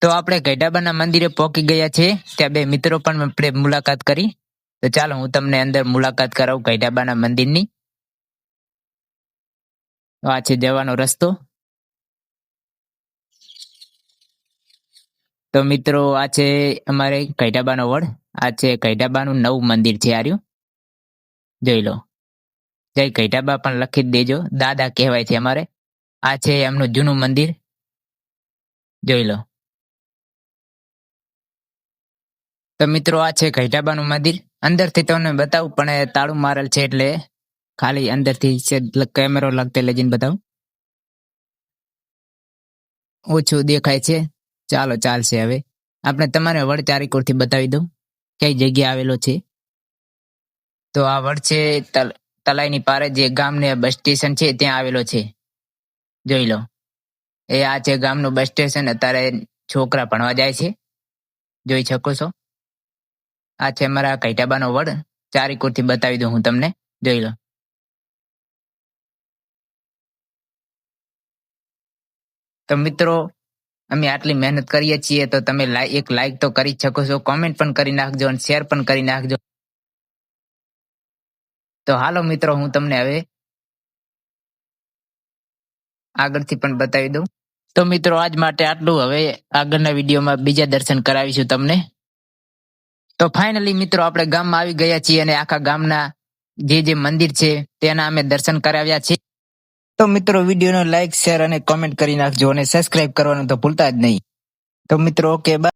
તો આપણે ગઈડાબાના મંદિરે પહોંચી ગયા છે ત્યાં બે મિત્રો પણ આપણે મુલાકાત કરી. તો ચાલો હું તમને અંદર મુલાકાત કરાવું ગઈડાબાના મંદિરની. આ છે જવાનો રસ્તો. તો મિત્રો આ છે અમારે ગઈડાબાનો વડ. આ છે ગઈડાબાનું નવું મંદિર છે આર્યું જોઈ લો. જય ગઈડાબા પણ લખી જ દેજો. દાદા કહેવાય છે અમારે. આ છે એમનું જૂનું મંદિર. જોઈ લો. તો મિત્રો, આ છે ઘૈટાબાનું મંદિર. અંદરથી તમને બતાવું, પણ તાળું મારેલ છે એટલે ખાલી અંદરથી કેમેરો લગતે લઈ બતાવું. ઓછું દેખાય છે. ચાલો, ચાલશે હવે. આપણે તમારે વડ ચારીકોરથી બતાવી દઉં, કઈ જગ્યા આવેલો છે. તો આ વડ છે તલાઈની પારે જે ગામને બસ સ્ટેશન છે, ત્યાં આવેલો છે. જોઈ લો. એ આ છે ગામનું બસ સ્ટેશન, અત્યારે છોકરા ભણવા જાય છે. જોઈ શકો છો. આ છે મારા કૈટાબાનો વડ. ચારીકોરથી બતાવી દઉં હું તમને. જોઈ લો. તો મિત્રો, અમે આટલી મહેનત કરીએ છીએ તો તમે એક લાઈક તો કરી જ શકો છો કોમેન્ટ પણ કરી નાખજો અને શેર પણ કરી નાખજો. તો હાલો મિત્રો, હું તમને હવે આગળથી પણ બતાવી દઉં. તો મિત્રો, આજ માટે આટલું. હવે આગળના વિડીયોમાં બીજા દર્શન કરાવીશું તમને. તો ફાઇનલી મિત્રો આપણે ગામમાં આવી ગયા છીએ અને આખા ગામના જે જે મંદિર છે તેના અમે દર્શન કરાવ્યા છે તો મિત્રો વિડીયોનો લાઇક શેર અને કોમેન્ટ કરી નાખજો અને સબસ્ક્રાઇબ કરવાનું તો ભૂલતા જ નહીં. તો મિત્રો ઓકે બાય